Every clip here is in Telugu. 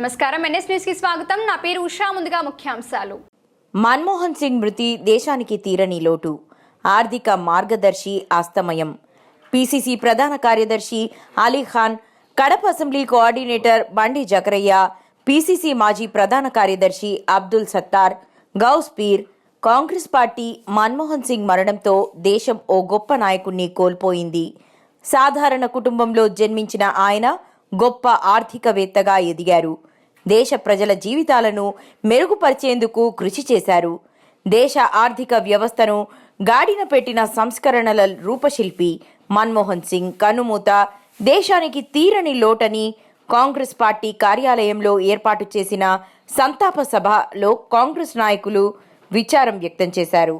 నమస్కారం. ఎన్ఎస్ న్యూస్కి స్వాగతం. నా పేరు ఉషా. ముందుగా ముఖ్యాంశాలు. మన్మోహన్ సింగ్ మృతి దేశానికి తీరని లోటు. ఆర్థిక మార్గదర్శి ఆస్తమయం పిసిసి ప్రధాన కార్యదర్శి అలీఖాన్ కడప అసెంబ్లీ కోఆర్డినేటర్ బండి జకరయ్య పిసిసి మాజీ ప్రధాన కార్యదర్శి అబ్దుల్ సత్తార్ గౌస్ పీర్ కాంగ్రెస్ పార్టీ మన్మోహన్ సింగ్ మరణంతో దేశం ఓ గొప్ప నాయకుణ్ణి కోల్పోయింది. సాధారణ కుటుంబంలో జన్మించిన ఆయన గొప్ప ఆర్థికవేత్తగా ఎదిగారు. దేశ ప్రజల జీవితాలను మెరుగుపరిచేందుకు కృషి చేశారు. దేశ ఆర్థిక వ్యవస్థను గాడిన పెట్టిన సంస్కరణల రూపశిల్పి మన్మోహన్ సింగ్ కన్నుమూత దేశానికి తీరని లోటని కాంగ్రెస్ పార్టీ కార్యాలయంలో ఏర్పాటు చేసిన సంతాప సభలో కాంగ్రెస్ నాయకులు విచారం వ్యక్తం చేశారు.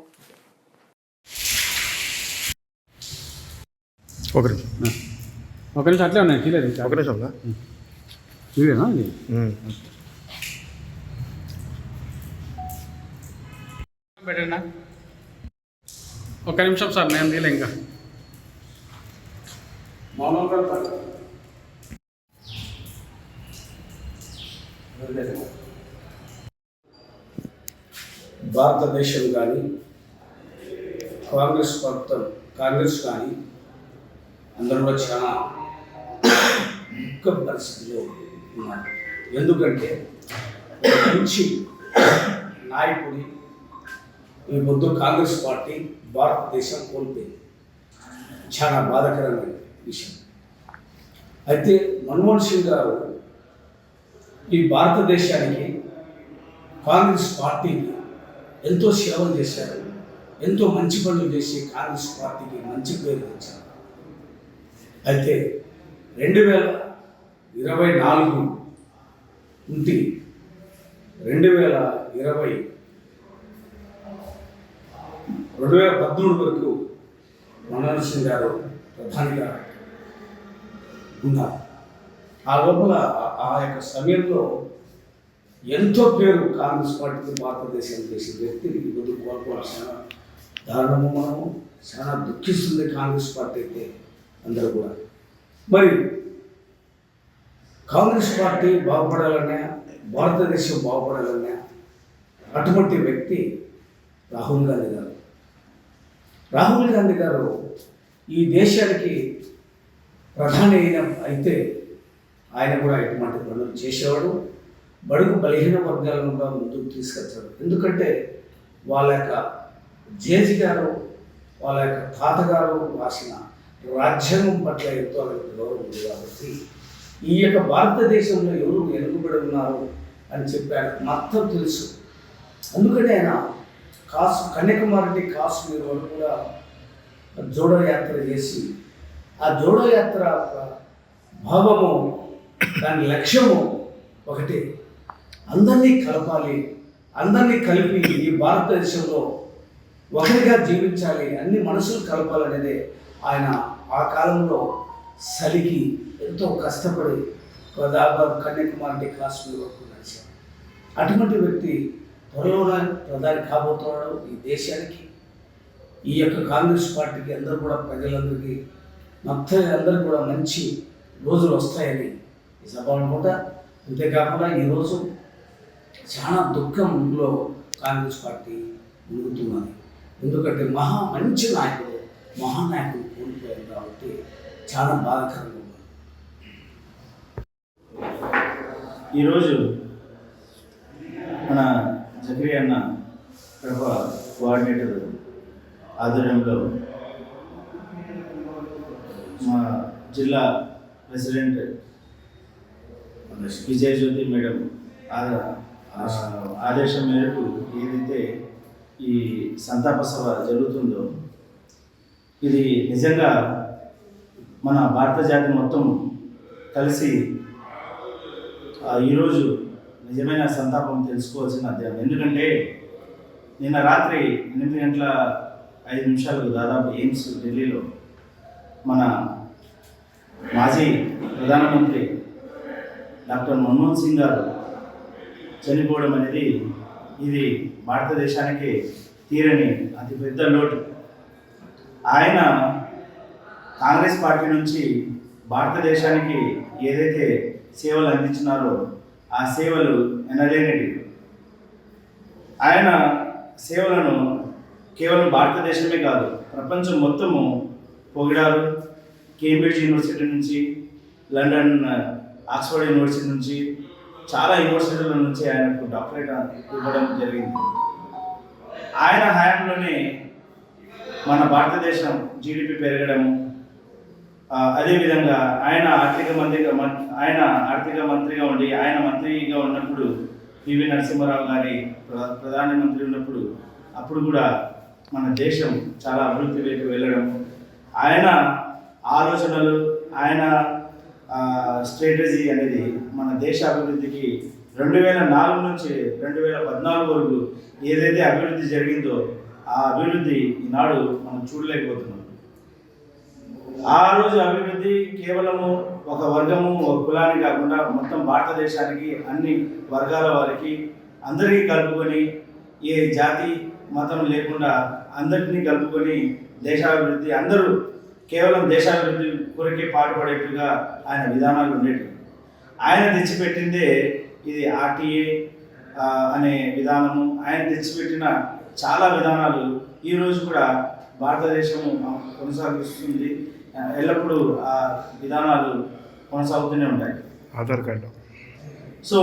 ఒకరు. ఒక నిమిషం అట్లే ఉన్నాయి తీయలేదు ఇంకా. ఒక నిమిషం. వీడియోనా ఇది. పెట్టండి ఒక నిమిషం సార్ నేను తీయలే ఇంకా. భారతదేశం కానీ కాంగ్రెస్ ప్రభుత్వం కాంగ్రెస్ కానీ అందరూ కూడా చాలా దుఃఖం పరిస్థితిలో ఉన్నాడు. ఎందుకంటే మంచి నాయకుడి ఈ ముందు కాంగ్రెస్ పార్టీ భారతదేశం కోల్పోయింది. చాలా బాధాకరమైన విషయం. అయితే మన్మోహన్ సింగ్ గారు ఈ భారతదేశానికి కాంగ్రెస్ పార్టీకి ఎంతో సేవలు చేశారు. ఎంతో మంచి పనులు చేసి కాంగ్రెస్ పార్టీకి మంచి పేరు తెచ్చారు. అయితే రెండు వేల ఇరవై నాలుగు నుండి రెండు వేల ఇరవై రెండు వేల పద్మూడు వరకు మన్మోహన్ సింగ్ గారు ప్రధానిగా ఉన్నారు. ఆ లోపల ఆ- యొక్క సమయంలో ఎంతో పేరు కాంగ్రెస్ పార్టీకి భారతదేశం చేసిన వ్యక్తిని కోల్పోవడం కోల్పోవాల్సిన దారుణము మనము చాలా దుఃఖిస్తుంది కాంగ్రెస్ పార్టీ అయితే అందరూ కూడా. మరి కాంగ్రెస్ పార్టీ బాగుపడాలన్నా భారతదేశం బాగుపడాలన్నా అటువంటి వ్యక్తి రాహుల్ గాంధీ గారు. రాహుల్ గాంధీ గారు ఈ దేశానికి ప్రధాని అయిన అయితే ఆయన కూడా ఇటువంటి పనులు చేసేవాడు. బడుగు బలహీన వర్గాలను కూడా ముందుకు తీసుకొచ్చాడు. ఎందుకంటే వాళ్ళ యొక్క జేజి గారు వాళ్ళ యొక్క తాతగారు రాసిన రాజ్యాంగం పట్ల ఎంతో గౌరవం ఉంది కాబట్టి ఈ యొక్క భారతదేశంలో ఎవరు వెనుకబడి ఉన్నారు అని చెప్పారు మొత్తం తెలుసు. అందుకనే ఆయన కాసు కన్యాకుమారి కాశ్మీర్ వరకు కూడా జోడో యాత్ర చేసి ఆ జోడో యాత్ర భావము దాని లక్ష్యము ఒకటి. అందరినీ కలపాలి. అందరినీ కలిపి ఈ భారతదేశంలో ఒకరిగా జీవించాలి. అన్ని మనసులు కలపాలనేదే ఆయన ఆ కాలంలో సలికి ఎంతో కష్టపడి దాదాపు కన్యాకుమారి కాశ్మీర్ వరకు నడిచాడు. అటువంటి వ్యక్తి త్వరలోనే ప్రధాని కాబోతున్నాడు ఈ దేశానికి. ఈ యొక్క కాంగ్రెస్ పార్టీకి అందరూ కూడా ప్రజలందరికీ మొత్తం అందరూ కూడా మంచి రోజులు వస్తాయని ఈ సభ అనుకుంటా. అంతేకాకుండా ఈరోజు చాలా దుఃఖంలో కాంగ్రెస్ పార్టీ మునుగుతున్నది. ఎందుకంటే మహా మంచి నాయకుడు మహానాయకుడు కోల్పోయారు కాబట్టి చాలా బాధాకరంగా ఈరోజు మన జగ్రి అన్న ప్రభ కోఆర్డినేటర్ ఆధ్వర్యంలో మా జిల్లా ప్రెసిడెంట్ విజయజ్యోతి మేడం ఆ- ఆదేశం మేరకు ఏదైతే ఈ సంతాప సభ జరుగుతుందో ఇది నిజంగా మన భారత జాతి మొత్తం కలిసి ఈరోజు నిజమైన సంతాపం తెలుసుకోవాల్సిన అధ్యాయం ఎందుకంటే నిన్న రాత్రి ఎనిమిది గంటల ఐదు నిమిషాలకు దాదాపు ఎయిమ్స్ ఢిల్లీలో మన మాజీ ప్రధానమంత్రి డాక్టర్ మన్మోహన్ సింగ్ గారు చనిపోవడం అనేది ఇది భారతదేశానికి తీరని అతిపెద్ద లోటు. ఆయన కాంగ్రెస్ పార్టీ నుంచి భారతదేశానికి ఏదైతే సేవలు అందించినారో ఆ సేవలు ఎనలేనివి ఆయన సేవలను కేవలం భారతదేశమే కాదు ప్రపంచం మొత్తము పొగిడారు. కేంబ్రిడ్జ్ యూనివర్సిటీ నుంచి లండన్ ఆక్స్ఫర్డ్ యూనివర్సిటీ నుంచి చాలా యూనివర్సిటీల నుంచి ఆయనకు డాక్టరేట్ ఇవ్వడం జరిగింది. ఆయన హయాంలోనే మన భారతదేశం జీడిపి పెరగడము అదేవిధంగా ఆయన ఆర్థిక మంత్రిగా ఆయన ఆర్థిక మంత్రిగా ఉండి ఆయన మంత్రిగా ఉన్నప్పుడు పివి నరసింహారావు గారి ప్ర- ప్రధానమంత్రి ఉన్నప్పుడు అప్పుడు కూడా మన దేశం చాలా అభివృద్ధి వైపు వెళ్ళడం. ఆయన ఆలోచనలు ఆయన స్ట్రాటజీ అనేది మన దేశ అభివృద్ధికి రెండు వేల నాలుగు నుంచి రెండు వేల పద్నాలుగు వరకు ఏదైతే అభివృద్ధి జరిగిందో ఆ అభివృద్ధి ఈనాడు మనం చూడలేకపోతున్నాం. ఆ రోజు అభివృద్ధి కేవలము ఒక వర్గము ఒక కులానికి కాకుండా మొత్తం భారతదేశానికి అన్ని వర్గాల వారికి అందరికీ కలుపుకొని ఏ జాతి మతం లేకుండా అందరినీ కలుపుకొని దేశాభివృద్ధి అందరూ కేవలం దేశాభివృద్ధి కొరకే పాటుపడేట్టుగా ఆయన విధానాలు ఉండేవి ఆయన తెచ్చిపెట్టిందే ఇది ఆర్టీఏ అనే విధానము. ఆయన తెచ్చిపెట్టిన చాలా విధానాలు ఈరోజు కూడా భారతదేశము కొనసాగిస్తుంది. ఎల్లప్పుడూ ఆ విధానాలు కొనసాగుతూనే ఉంటాయి. ఆధార్ కార్డు. సో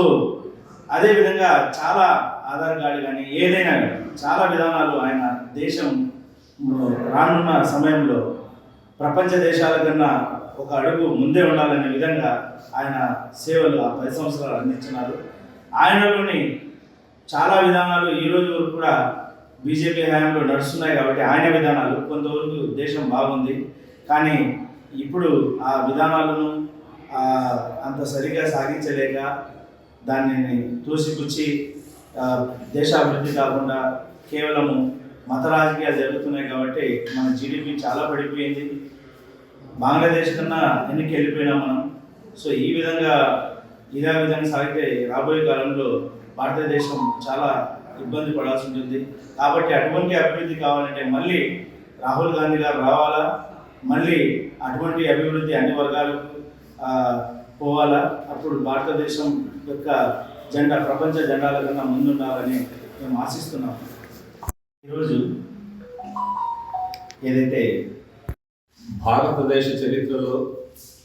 అదేవిధంగా చాలా ఆధార్ కార్డు కానీ ఏదైనా కానీ చాలా విధానాలు ఆయన దేశం రానున్న సమయంలో ప్రపంచ దేశాల కన్నా ఒక అడుగు ముందే ఉండాలనే విధంగా ఆయన సేవలు ఆ పది సంవత్సరాలు అందించినారు. ఆయనలోని చాలా విధానాలు ఈ రోజు వరకు కూడా బీజేపీ హయాంలో నడుస్తున్నాయి కాబట్టి ఆయన విధానాలు. కొంతవరకు దేశం బాగుంది. కానీ ఇప్పుడు ఆ విధానాలను అంత సరిగా సాగించలేక దానిని తోసిపుచ్చి దేశాభివృద్ధి కాకుండా కేవలము మత రాజకీయాలు జరుగుతున్నాయి కాబట్టి మన జీడిపి చాలా పడిపోయింది. బంగ్లాదేశ్ కన్నా వెనక్కి వెళ్ళిపోయినాం మనం? సో ఈ విధంగా ఇదే విధంగా సాగితే రాబోయే కాలంలో భారతదేశం చాలా ఇబ్బంది పడాల్సి ఉంటుంది. కాబట్టి అటువంటి అభివృద్ధి కావాలంటే మళ్ళీ రాహుల్ గాంధీ గారు రావాలా? మళ్ళీ అటువంటి అభివృద్ధి అన్ని వర్గాలకు పోవాలా? అప్పుడు భారతదేశం యొక్క జెండా ప్రపంచ జెండాల కన్నా ముందుండాలని మేము ఆశిస్తున్నాం. ఈరోజు ఏదైతే భారతదేశ చరిత్రలో